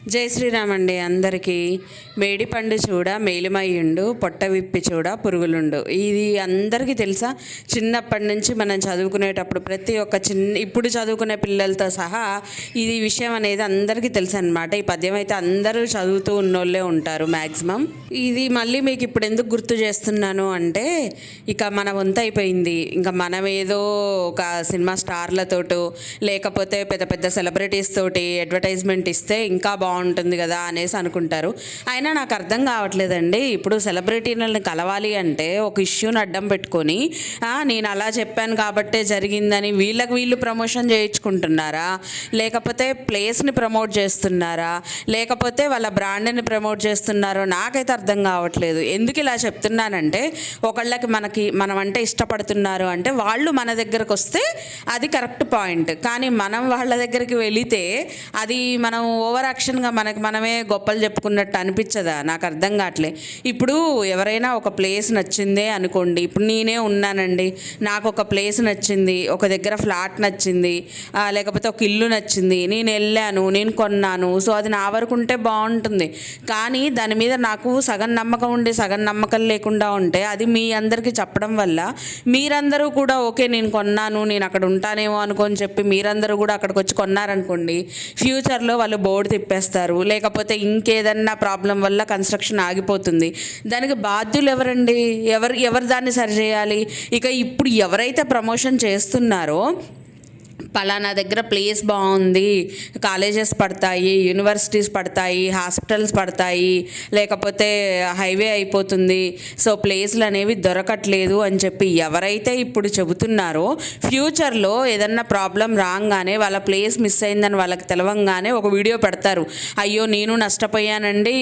జై శ్రీరామ్ అండి అందరికీ మేడి పండు చూడ మేలిమయ్యుండు పొట్ట విప్పి చూడ పురుగులుండు. ఇది అందరికీ తెలుసా? చిన్నప్పటి నుంచి మనం చదువుకునేటప్పుడు ప్రతి ఒక్క చిన్న ఇప్పుడు చదువుకునే పిల్లలతో సహా ఇది విషయం అనేది అందరికీ తెలుసు అనమాట ఈ పద్యం అయితే అందరూ చదువుతూ ఉన్నోళ్ళే ఉంటారు మ్యాక్సిమం ఇది మళ్ళీ మీకు ఇప్పుడు ఎందుకు గుర్తు చేస్తున్నాను అంటే ఇక మన వంత అయిపోయింది. ఇంకా మనం ఏదో ఒక సినిమా స్టార్లతోటో లేకపోతే పెద్ద పెద్ద సెలబ్రిటీస్ తోటి అడ్వర్టైజ్మెంట్ ఇస్తే ఇంకా బాగుంటుంది బాగుంటుంది కదా అనేసి అనుకుంటారు. అయినా నాకు అర్థం కావట్లేదండి. ఇప్పుడు సెలబ్రిటీలను కలవాలి అంటే ఒక ఇష్యూని అడ్డం పెట్టుకొని నేను అలా చెప్పాను కాబట్టే జరిగిందని వీళ్ళకి వీళ్ళు ప్రమోషన్ చేయించుకుంటున్నారా? లేకపోతే ప్లేస్ని ప్రమోట్ చేస్తున్నారా? లేకపోతే వాళ్ళ బ్రాండ్ని ప్రమోట్ చేస్తున్నారో నాకైతే అర్థం కావట్లేదు. ఎందుకు ఇలా చెప్తున్నానంటే ఒకళ్ళకి మనకి మనం అంటే ఇష్టపడుతున్నారు అంటే వాళ్ళు మన దగ్గరకు వస్తే అది కరెక్ట్ పాయింట్. కానీ మనం వాళ్ళ దగ్గరికి వెళితే అది మనం ఓవర్ యాక్షన్గా మనకి మనమే గొప్పలు చెప్పుకున్నట్టు అనిపించదా? నాకు అర్థం కావట్లే. ఇప్పుడు ఎవరైనా ఒక ప్లేస్ నచ్చిందే అనుకోండి ఇప్పుడు నేనే ఉన్నానండి నాకు ఒక ప్లేస్ నచ్చింది ఒక దగ్గర ఫ్లాట్ నచ్చింది లేకపోతే ఒక ఇల్లు నచ్చింది నేను వెళ్ళాను నేను కొన్నాను సో అది నా వరకు ఉంటే బాగుంటుంది. కానీ దాని మీద నాకు సగం నమ్మకం ఉండి సగం నమ్మకం లేకుండా ఉంటే అది మీ అందరికీ చెప్పడం వల్ల మీరందరూ కూడా ఓకే నేను కొన్నాను నేను అక్కడ ఉంటానేమో అనుకొని చెప్పి మీరందరూ కూడా అక్కడికి వచ్చి కొన్నారనుకోండి ఫ్యూచర్లో వాళ్ళు బోర్డు తిప్పేస్తారు. లేకపోతే ఇంకేదన్నా ప్రాబ్లం వల్ల కన్స్ట్రక్షన్ ఆగిపోతుంది. దానికి బాధ్యులు ఎవరండి ఎవరు ఎవరు దాన్ని సరిచేయాలి? ఇక ఇప్పుడు ఎవరైతే ప్రమోషన్ చేస్తున్నారో పలానా దగ్గర ప్లేస్ బాగుంది. కాలేజెస్ పడతాయి యూనివర్సిటీస్ పడతాయి హాస్పిటల్స్ పడతాయి లేకపోతే హైవే అయిపోతుంది. సో ప్లేస్లు అనేవి దొరకట్లేదు అని చెప్పి ఎవరైతే ఇప్పుడు చెబుతున్నారో ఫ్యూచర్లో ఏదన్నా ప్రాబ్లం రాగానే వాళ్ళ ప్లేస్ మిస్ అయిందని వాళ్ళకి తెలవంగానే ఒక వీడియో పెడతారు. అయ్యో నేను నష్టపోయానండి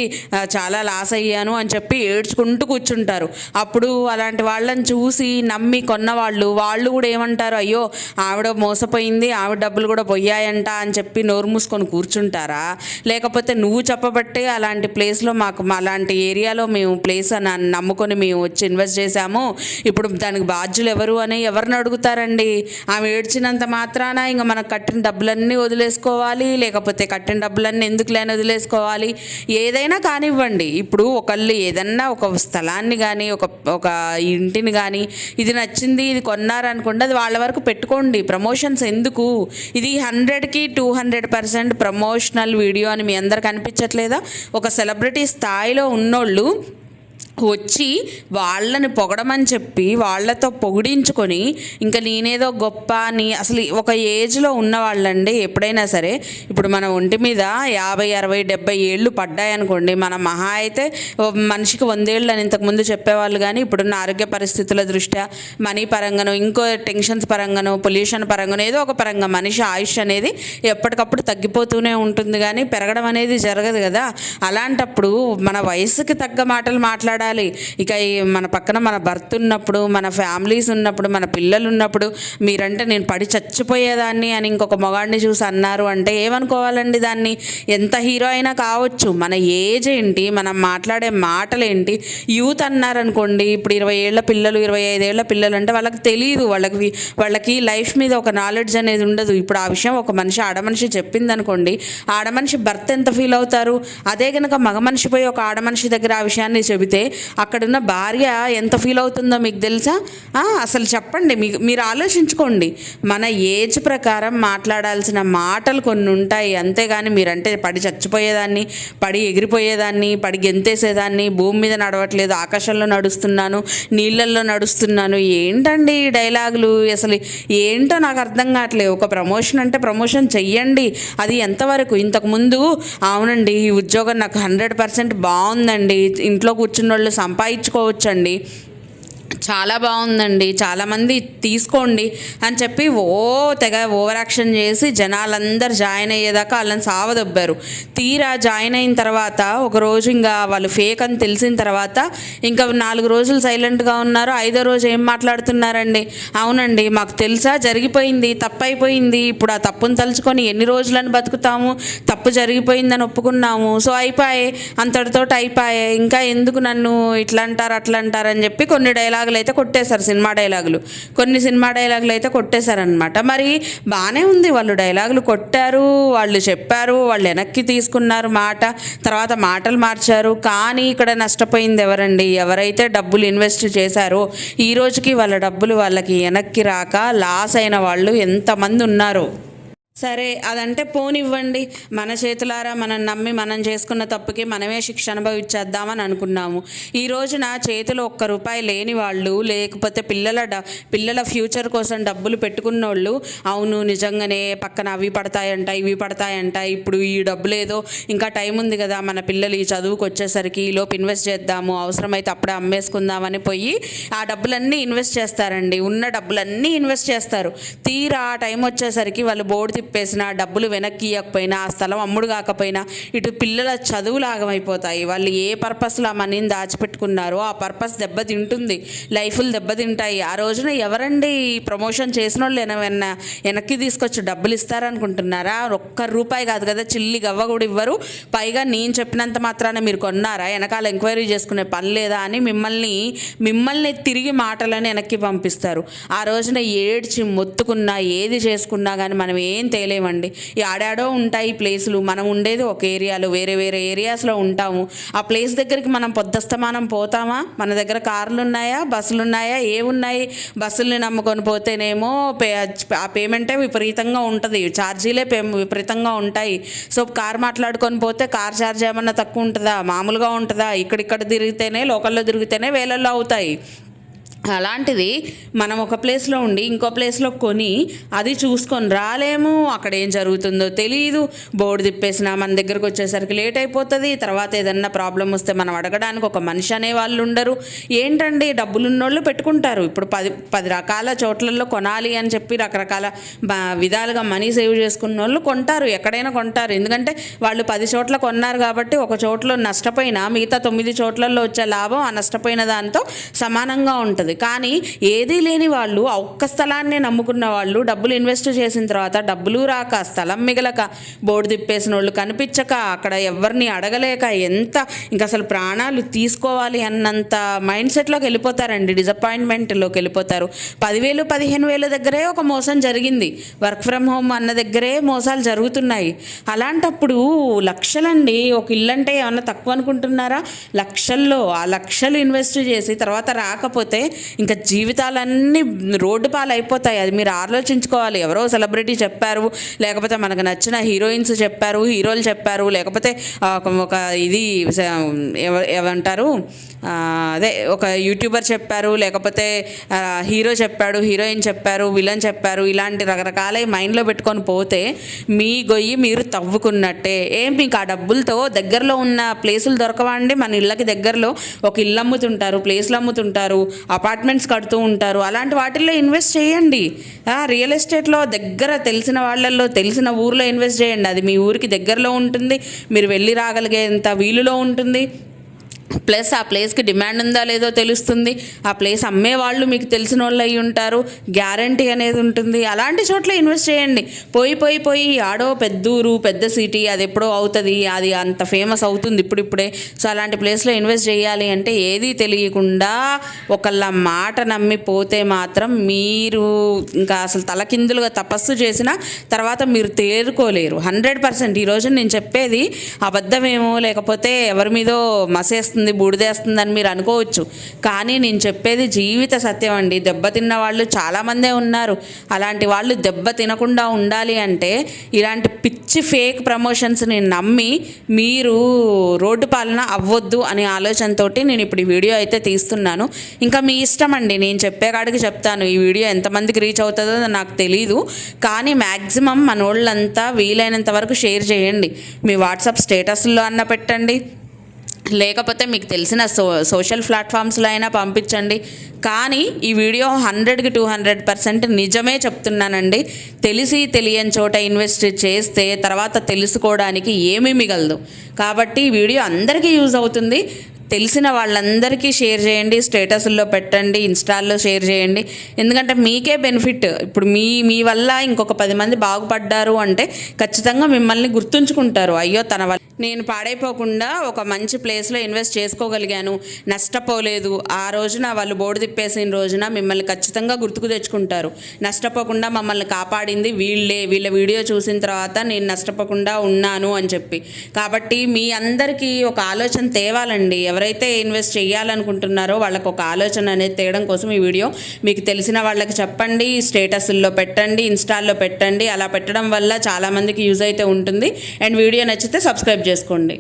చాలా లాస్ అయ్యాను అని చెప్పి ఏడ్చుకుంటూ కూర్చుంటారు. అప్పుడు అలాంటి వాళ్ళని చూసి నమ్మి కొన్న వాళ్ళు వాళ్ళు కూడా ఏమంటారు అయ్యో ఆవిడ మోసపోయింది ఆవిడ డబ్బులు కూడా పోయాయంట అని చెప్పి నోరు మూసుకొని కూర్చుంటారా? లేకపోతే నువ్వు చెప్పబట్టే అలాంటి ప్లేస్లో మాకు అలాంటి ఏరియాలో మేము ప్లేస్ అని నమ్ముకొని మేము వచ్చి ఇన్వెస్ట్ చేశాము. ఇప్పుడు దానికి బాధ్యులు ఎవరు అని ఎవరిని అడుగుతారండి? ఆమె ఏడ్చినంత మాత్రాన ఇంకా మనకు కట్టిన డబ్బులన్నీ వదిలేసుకోవాలి లేకపోతే కట్టిన డబ్బులన్నీ ఎందుకు లేని వదిలేసుకోవాలి? ఏదైనా కానివ్వండి. ఇప్పుడు ఒకళ్ళు ఏదన్నా ఒక స్థలాన్ని కానీ ఒక ఒక ఇంటిని కానీ ఇది నచ్చింది ఇది కొన్నారనుకోండి అది వాళ్ళ వరకు పెట్టుకోండి. ప్రమోషన్స్ ఎందుకు ఇది హండ్రెడ్కి two hundred percent promotional video అని మీ అందరికి అనిపించట్లేదా? ఒక సెలబ్రిటీ స్థాయిలో ఉన్నోళ్ళు వచ్చి వాళ్ళని పొగడమని చెప్పి వాళ్ళతో పొగిడించుకొని ఇంకా నేనేదో గొప్ప అని అసలు ఒక ఏజ్లో ఉన్న వాళ్ళండి ఎప్పుడైనా సరే. ఇప్పుడు మన ఒంటి మీద యాభై అరవై డెబ్బై ఏళ్ళు పడ్డాయనుకోండి మన మహా అయితే మనిషికి వందేళ్ళు అని ఇంతకుముందు చెప్పేవాళ్ళు కానీ ఇప్పుడున్న ఆరోగ్య పరిస్థితుల దృష్ట్యా మనీ పరంగాను ఇంకో టెన్షన్స్ పరంగానో పొల్యూషన్ పరంగాను ఏదో ఒక పరంగా మనిషి ఆయుష్ అనేది ఎప్పటికప్పుడు తగ్గిపోతూనే ఉంటుంది కానీ పెరగడం అనేది జరగదు కదా. అలాంటప్పుడు మన వయసుకి తగ్గ మాటలు మాట్లాడాలి ఇక ఈ మన పక్కన మన భర్త ఉన్నప్పుడు మన ఫ్యామిలీస్ ఉన్నప్పుడు మన పిల్లలు ఉన్నప్పుడు మీరంటే నేను పడి చచ్చిపోయేదాన్ని అని ఇంకొక మొగాడిని చూసి అన్నారు అంటే ఏమనుకోవాలండి దాన్ని? ఎంత హీరో అయినా కావచ్చు. మన ఏజ్ ఏంటి? మనం మాట్లాడే మాటలేంటి యూత్ అన్నారనుకోండి ఇప్పుడు ఇరవై ఏళ్ళ పిల్లలు ఇరవై ఐదేళ్ళ పిల్లలు అంటే వాళ్ళకి తెలియదు వాళ్ళకి వాళ్ళకి లైఫ్ మీద ఒక నాలెడ్జ్ అనేది ఉండదు. ఇప్పుడు ఆ విషయం ఒక మనిషి ఆడమనిషి చెప్పింది అనుకోండి ఆడమనిషి భర్త ఎంత ఫీల్ అవుతారు? అదే కనుక మగ మనిషి పోయి ఒక ఆడమనిషి దగ్గర ఆ విషయాన్ని చెబితే అక్కడున్న భార్య ఎంత ఫీల్ అవుతుందో మీకు తెలుసా? అసలు చెప్పండి మీకు మీరు ఆలోచించుకోండి. మన ఏజ్ ప్రకారం మాట్లాడాల్సిన మాటలు కొన్ని ఉంటాయి. అంతేగాని మీరంటే పడి చచ్చిపోయేదాన్ని పడి ఎగిరిపోయేదాన్ని పడి గెంతేసేదాన్ని భూమి మీద నడవట్లేదు ఆకాశంలో నడుస్తున్నాను నీళ్ళల్లో నడుస్తున్నాను. ఏంటండి ఈ డైలాగులు? అసలు ఏంటో నాకు అర్థం కావట్లేదు. ఒక ప్రమోషన్ అంటే ప్రమోషన్ చెయ్యండి. అది ఎంతవరకు? ఇంతకుముందు అవునండి ఈ ఉద్యోగం నాకు హండ్రెడ్ పర్సెంట్ బాగుందండి. ఇంట్లో కూర్చున్న వాళ్ళు సంపాదించుకోవచ్చండి. చాలా బాగుందండి. చాలామంది తీసుకోండి అని చెప్పి ఓ తెగ ఓవర్ యాక్షన్ చేసి జనాలందరూ జాయిన్ అయ్యేదాకా వాళ్ళని సావదొబ్బారు. తీరా జాయిన్ అయిన తర్వాత ఒక రోజు ఇంకా వాళ్ళు ఫేక్ అని తెలిసిన తర్వాత ఇంకా నాలుగు రోజులు సైలెంట్గా ఉన్నారు. ఐదో రోజు ఏం మాట్లాడుతున్నారండి? అవునండి మాకు తెలుసా జరిగిపోయింది తప్పు అయిపోయింది ఇప్పుడు ఆ తప్పును తలుచుకొని ఎన్ని రోజులని బతుకుతాము? తప్పు జరిగిపోయిందని ఒప్పుకున్నాము. సో అయిపోయాయి అంతటితోటి అయిపోయాయి ఇంకా ఎందుకు నన్ను ఇట్లా అంటారు అట్లా అంటారు అని చెప్పి కొన్ని డైలాగ్ డైలాగులు అయితే కొట్టేశారు సినిమా డైలాగులు కొన్ని సినిమా డైలాగులు అయితే కొట్టేశారనమాట మరి బాగానే ఉంది వాళ్ళు డైలాగులు కొట్టారు వాళ్ళు చెప్పారు వాళ్ళు వెనక్కి తీసుకున్నారు మాట తర్వాత మాటలు మార్చారు. కానీ ఇక్కడ నష్టపోయింది ఎవరండి? ఎవరైతే డబ్బులు ఇన్వెస్ట్ చేశారో ఈ రోజుకి వాళ్ళ డబ్బులు వాళ్ళకి వెనక్కి రాక లాస్ అయిన వాళ్ళు ఎంతమంది ఉన్నారు? సరే అదంటే పోనివ్వండి. మన చేతులారా మనం నమ్మి మనం చేసుకున్న తప్పుకి మనమే శిక్ష అనుభవించేద్దామని అనుకున్నాము. ఈ రోజున చేతిలో ఒక్క రూపాయి లేని వాళ్ళు లేకపోతే పిల్లల డ పిల్లల ఫ్యూచర్ కోసం డబ్బులు పెట్టుకున్నోళ్ళు అవును నిజంగానే పక్కన అవి పడతాయంట ఇవి పడతాయంట ఇప్పుడు ఈ డబ్బులు ఏదో ఇంకా టైం ఉంది కదా మన పిల్లలు ఈ చదువుకు వచ్చేసరికి ఈలోపు ఇన్వెస్ట్ చేద్దాము అవసరమైతే అప్పుడే అమ్మేసుకుందామని పోయి ఆ డబ్బులన్నీ ఇన్వెస్ట్ చేస్తారండి. ఉన్న డబ్బులన్నీ ఇన్వెస్ట్ చేస్తారు. తీరా ఆ టైం వచ్చేసరికి వాళ్ళు బోర్డు చెప్పేసినా డబ్బులు వెనక్కి ఇవ్వకపోయినా ఆ స్థలం అమ్ముడు కాకపోయినా ఇటు పిల్లల చదువులు ఆగమైపోతాయి వాళ్ళు ఏ పర్పస్లో ఆ మనీని దాచిపెట్టుకున్నారో ఆ పర్పస్ దెబ్బతింటుంది. లైఫ్లు దెబ్బతింటాయి. ఆ రోజున ఎవరండి ప్రమోషన్ చేసిన వాళ్ళు ఏమైనా వెనక్కి తీసుకొచ్చి డబ్బులు ఇస్తారనుకుంటున్నారా? ఒక్క రూపాయి కాదు కదా చిల్లి గవ్వ కూడా ఇవ్వరు. పైగా నేను చెప్పినంత మాత్రాన మీరు కొన్నారా? వెనకాల ఎంక్వైరీ చేసుకునే పని లేదా అని మిమ్మల్ని మిమ్మల్ని తిరిగి మాటలని వెనక్కి పంపిస్తారు. ఆ రోజున ఏడ్చి మొత్తుకున్నా ఏది చేసుకున్నా కానీ మనం ఏం తేలేమండి ఈ ఆడాడో ఉంటాయి ప్లేసులు. మనం ఉండేది ఒక ఏరియాలో వేరే వేరే ఏరియాస్లో ఉంటాము. ఆ ప్లేస్ దగ్గరికి మనం పొద్దస్తమానం పోతామా? మన దగ్గర కార్లు ఉన్నాయా బస్సులు ఉన్నాయా ఏమున్నాయి బస్సుల్ని నమ్ముకొని పోతేనేమో పే ఆ పేమెంటే విపరీతంగా ఉంటుంది. ఛార్జీలే పే విపరీతంగా ఉంటాయి. సో కార్ మాట్లాడుకొని పోతే కార్ ఛార్జ్ ఏమన్నా తక్కువ ఉంటుందా? మామూలుగా ఉంటుందా? ఇక్కడిక్కడ తిరిగితేనే లోకల్లో తిరిగితేనే వేలల్లో అవుతాయి. అలాంటిది మనం ఒక ప్లేస్లో ఉండి ఇంకో ప్లేస్లో కొని అది చూసుకొని రాలేము. అక్కడ ఏం జరుగుతుందో తెలియదు బోర్డు తిప్పేసినా మన దగ్గరకు వచ్చేసరికి లేట్ అయిపోతుంది. తర్వాత ఏదన్నా ప్రాబ్లం వస్తే మనం అడగడానికి ఒక మనిషి అనే వాళ్ళు ఉండరు. ఏంటండి? డబ్బులున్నోళ్ళు పెట్టుకుంటారు. ఇప్పుడు పది పది రకాల చోట్లలో కొనాలి అని చెప్పి రకరకాల విధాలుగా మనీ సేవ్ చేసుకున్న వాళ్ళు కొంటారు. ఎక్కడైనా కొంటారు. ఎందుకంటే వాళ్ళు పది చోట్ల కొన్నారు కాబట్టి ఒక చోట్లో నష్టపోయినా మిగతా తొమ్మిది చోట్లలో వచ్చే లాభం ఆ నష్టపోయిన దాంతో సమానంగా ఉంటుంది. కానీ ఏదీ లేని వాళ్ళు ఒక్క స్థలాన్నే నమ్ముకున్న వాళ్ళు డబ్బులు ఇన్వెస్ట్ చేసిన తర్వాత డబ్బులు రాక స్థలం మిగలక బోర్డు తిప్పేసిన వాళ్ళు కనిపించక అక్కడ ఎవరిని అడగలేక ఎంత ఇంకా అసలు ప్రాణాలు తీసుకోవాలి అన్నంత మైండ్ సెట్లోకి వెళ్ళిపోతారండి డిసప్పాయింట్మెంట్లోకి వెళ్ళిపోతారు. పదివేలు పదిహేను వేల దగ్గరే ఒక మోసం జరిగింది. వర్క్ ఫ్రమ్ హోమ్ అన్న దగ్గరే మోసాలు జరుగుతున్నాయి. అలాంటప్పుడు లక్షలండి ఒక ఇల్లు అంటే ఏమన్నా తక్కువ అనుకుంటున్నారా? లక్షల్లో ఆ లక్షలు ఇన్వెస్ట్ చేసి తర్వాత రాకపోతే ఇంకా జీవితాలన్నీ రోడ్డు పాలు అయిపోతాయి అది మీరు ఆలోచించుకోవాలి. ఎవరో సెలబ్రిటీ చెప్పారు లేకపోతే మనకు నచ్చిన హీరోయిన్స్ చెప్పారు హీరోలు చెప్పారు లేకపోతే ఒక- ఇది ఏమంటారు అదే ఒక యూట్యూబర్ చెప్పారు లేకపోతే హీరో చెప్పాడు హీరోయిన్ చెప్పారు విలన్ చెప్పారు ఇలాంటి రకరకాల మైండ్లో పెట్టుకొని పోతే మీ గొయ్యి మీరు తవ్వుకున్నట్టే. ఏం మీకు ఆ డబ్బులతో దగ్గరలో ఉన్న ప్లేసులు దొరకవండి? మన ఇళ్ళకి దగ్గరలో ఒక ఇల్లు అమ్ముతుంటారు ప్లేస్లు అమ్ముతుంటారు అపార్ట్మెంట్స్ కడుతూ ఉంటారు. అలాంటి వాటిల్లో ఇన్వెస్ట్ చేయండి. రియల్ ఎస్టేట్లో దగ్గర తెలిసిన వాళ్ళల్లో తెలిసిన ఊర్లో ఇన్వెస్ట్ చేయండి. అది మీ ఊరికి దగ్గరలో ఉంటుంది. మీరు వెళ్ళి రాగలిగేంత వీలులో ఉంటుంది. ప్లస్ ఆ ప్లేస్కి డిమాండ్ ఉందా లేదో తెలుస్తుంది. ఆ ప్లేస్ అమ్మే వాళ్ళు మీకు తెలిసిన వాళ్ళు అయి ఉంటారు. గ్యారంటీ అనేది ఉంటుంది. అలాంటి చోట్ల ఇన్వెస్ట్ చేయండి. పోయి పోయి పోయి ఆడో పెద్దూరు పెద్ద సిటీ అది ఎప్పుడో అవుతుంది. అది అంత ఫేమస్ అవుతుంది ఇప్పుడిప్పుడే. సో అలాంటి ప్లేస్లో ఇన్వెస్ట్ చేయాలి అంటే ఏది తెలియకుండా ఒకళ్ళ మాట నమ్మి పోతే మాత్రం మీరు ఇంకా అసలు తలకిందులుగా తపస్సు చేసిన తర్వాత మీరు తేరుకోలేరు. Hundred percent. ఈరోజు నేను చెప్పేది అబద్ధమేమో లేకపోతే ఎవరి మీదో మసేస్తుంది బూడిదేస్తుంది అని మీరు అనుకోవచ్చు. కానీ నేను చెప్పేది జీవిత సత్యం అండి. దెబ్బతిన్న వాళ్ళు చాలామందే ఉన్నారు. అలాంటి వాళ్ళు దెబ్బ తినకుండా ఉండాలి అంటే ఇలాంటి పిచ్చి ఫేక్ ప్రమోషన్స్ని నమ్మి మీరు రోడ్డు పాలన అవ్వద్దు అనే ఆలోచనతోటి నేను ఇప్పుడు ఈ వీడియో అయితే తీస్తున్నాను. ఇంకా మీ ఇష్టం అండి. నేను చెప్పే కాడికి చెప్తాను. ఈ వీడియో ఎంతమందికి రీచ్ అవుతుందో నాకు తెలీదు. కానీ మ్యాక్సిమం మనోళ్ళంతా వీలైనంత వరకు షేర్ చేయండి. మీ వాట్సాప్ స్టేటస్లో అన్న పెట్టండి. లేకపోతే మీకు తెలిసిన సో సోషల్ ప్లాట్ఫామ్స్లో అయినా పంపించండి. కానీ ఈ వీడియో హండ్రెడ్కి టూ హండ్రెడ్ పర్సెంట్ నిజమే చెప్తున్నానండి. తెలిసి తెలియని చోట ఇన్వెస్ట్ చేస్తే తర్వాత తెలుసుకోవడానికి ఏమీ మిగలదు. కాబట్టి ఈ వీడియో అందరికీ యూజ్ అవుతుంది. తెలిసిన వాళ్ళందరికీ షేర్ చేయండి. స్టేటస్ల్లో పెట్టండి. ఇన్స్టాల్లో షేర్ చేయండి. ఎందుకంటే మీకే బెనిఫిట్ ఇప్పుడు మీ మీ వల్ల ఇంకొక పది మంది బాగుపడ్డారు అంటే ఖచ్చితంగా మిమ్మల్ని గుర్తుంచుకుంటారు. అయ్యో తన వల్ల నేను పాడైపోకుండా ఒక మంచి ప్లేస్లో ఇన్వెస్ట్ చేసుకోగలిగాను. నష్టపోలేదు. ఆ రోజున వాళ్ళు బోర్డు తిప్పేసిన రోజున మిమ్మల్ని ఖచ్చితంగా గుర్తుకు తెచ్చుకుంటారు. నష్టపోకుండా మమ్మల్ని కాపాడింది వీళ్ళే. వీళ్ళ వీడియో చూసిన తర్వాత నేను నష్టపోకుండా ఉన్నాను అని చెప్పి. కాబట్టి మీ అందరికీ ఒక ఆలోచన తేవాలండి. ఎవరైతే ఇన్వెస్ట్ చేయాలనుకుంటున్నారో వాళ్ళకు ఒక ఆలోచన అనేది తేయడం కోసం ఈ వీడియో. మీకు తెలిసిన వాళ్ళకి చెప్పండి. స్టేటస్ల్లో పెట్టండి. ఇన్స్టాల్లో పెట్టండి. అలా పెట్టడం వల్ల చాలామందికి యూజ్ అయితే ఉంటుంది. అండ్ వీడియో నచ్చితే సబ్స్క్రైబ్ చేసుకోండి.